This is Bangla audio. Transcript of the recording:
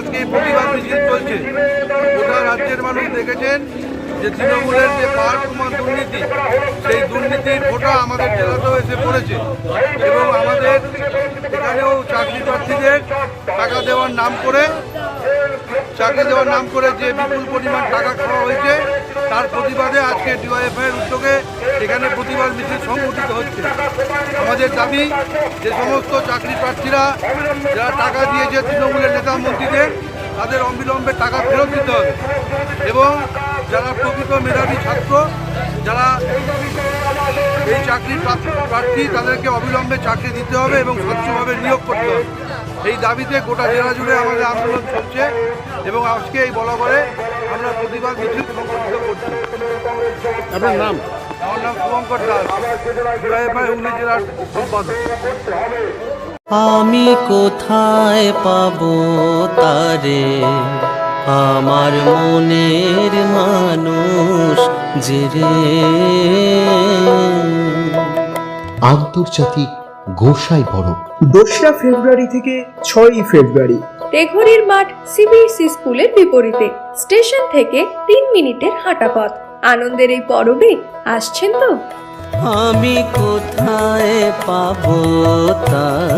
আজকে প্রতিবাদ মিছিল চলছে। গোটা রাজ্যের মানুষ দেখেছেন যে তৃণমূলের যে পার সমান দুর্নীতি, সেই দুর্নীতির ভোটা আমাদের জেলাতেও এসে পড়েছে। এবং আমাদের এখানেও চাকরি প্রার্থীদের টাকা দেওয়ার নাম করে, চাকরি দেওয়ার নাম করে যে বিপুল পরিমাণ টাকা খাওয়া হয়েছে, তার প্রতিবাদে আজকে ডিওয়াইএফআইয়ের উদ্যোগে এখানে প্রতিবাদ মিছিল সংগঠিত হচ্ছে। আমাদের দাবি যে সমস্ত চাকরি প্রার্থীরা যারা টাকা দিয়েছে তৃণমূলের নেতা মন্ত্রীদের, তাদের অবিলম্বে টাকা ফেরত দিতে হবে। এবং যারা প্রকৃত মেধাবী ছাত্র, যারা এই চাকরি প্রার্থী তাদেরকে অবিলম্বে চাকরি দিতে হবে এবং স্বচ্ছভাবে নিয়োগ করতে হবে। এই দাবিতে গোটা জেলা জুড়ে আমাদের আন্দোলন চলছে এবং আজকে এই বলাবরে আমরা প্রতিবাদ মিছিল সংগঠিত করছি। আপনার নাম? আমার নাম শুভঙ্কর দাস। ডিওয়াইএফআই হুগলি জেলার সম্পাদক। আমি কোথায় পাবো তারে? আমার মনের মানুষ যে রে। আন্তর্জাতিক গোসাই পরব দোসরা ফেব্রুয়ারি থেকে ছয়ই ফেব্রুয়ারি। তেঘরির মাঠ সিবিএসই স্কুলের বিপরীতে। স্টেশন থেকে তিন মিনিটের হাঁটা পথ আনন্দের এই পরবে? আসছেন তো? আমি কোথায় পাবো মনের